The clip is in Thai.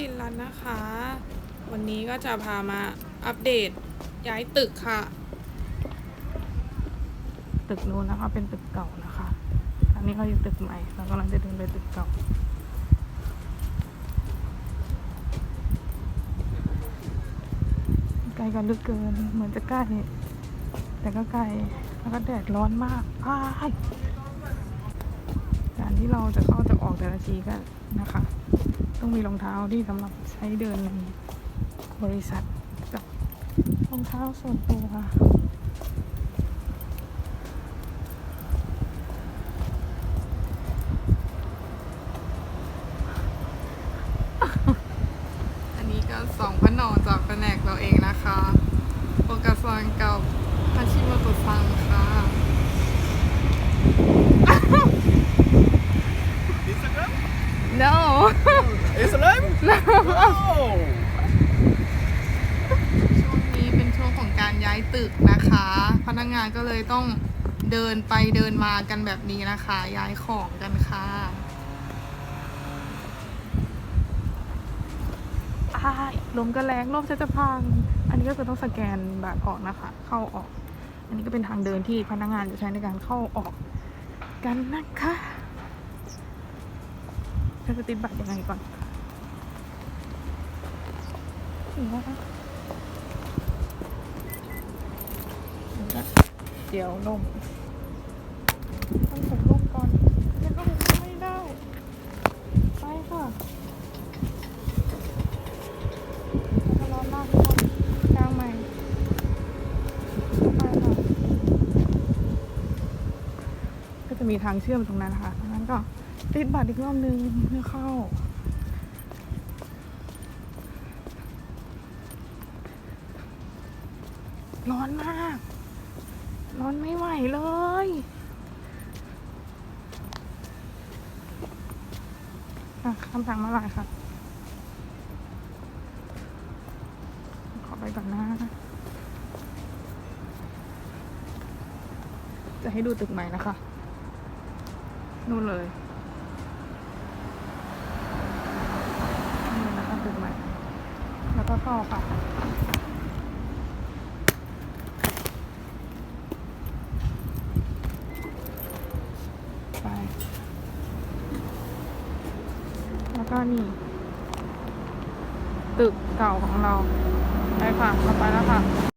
ลินรัตน์นะคะ วันนี้ก็จะพามาอัปเดตย้ายตึกค่ะ ตึกนู้นนะคะ เป็นตึกเก่านะคะ อันนี้เราอยู่ตึกใหม่เรากำลังจะเดินไปตึกเก่า ไกลกันลึกเกิน เหมือนจะใกล้ แต่ก็ไกล แล้วก็แดดร้อนมากอ้ายการที่เราจะเข้าจะออกแต่ละทีก็นะคะ ต้องมีรองเท้าที่สำหรับใช้เดินในบริษัทกับรองเท้าส่วนตัวอันนี้ก็สองพระนองจากแผนกเราเองนะคะโอกาซังกับฮาชิโมโตะซังค่ะ Instagram? no Instagram? Oh! ช่วงนี้เป็นช่วงของการย้าย ตึกนะคะ พนักงานก็เลยต้องเดินไปเดินมากันแบบนี้นะคะ ย้ายของกันค่ะอ้ายลมก็แรงลมจะจะพัง อันนี้ก็คือต้องสแกนบัตรออกนะคะ เข้าออก อันนี้ก็เป็นทางเดินที่พนักงานจะใช้ในการเข้าออกกันนะคะจะจะติดบัตรยังไงก่อน ถึงแล้วค่ะเดี๋ยวลมต้องใส่ร่มก่อนเดี๋ยวก็ลมไม่ได้ ไปค่ะร้อนมากทุกคนกลางใหม่ไปค่ะก็จะมีทางเชื่อมตรงนั้นนะคะดังนั้นก็ติดบัตรอีกรอบนึงเพื่อเข้าร้อนมาก ร้อนไม่ไหวเลย อะคำสั่งมาลายค่ะ ขอไปก่อนนะ จะให้ดูตึกใหม่นะคะ นู่นเลยนี่นนะคะตึกใหม่ แล้วก็เข้าค่ะ ไป แล้วก็นี่ ตึกเก่าของเรา ไปค่ะเราไปแล้วค่ะ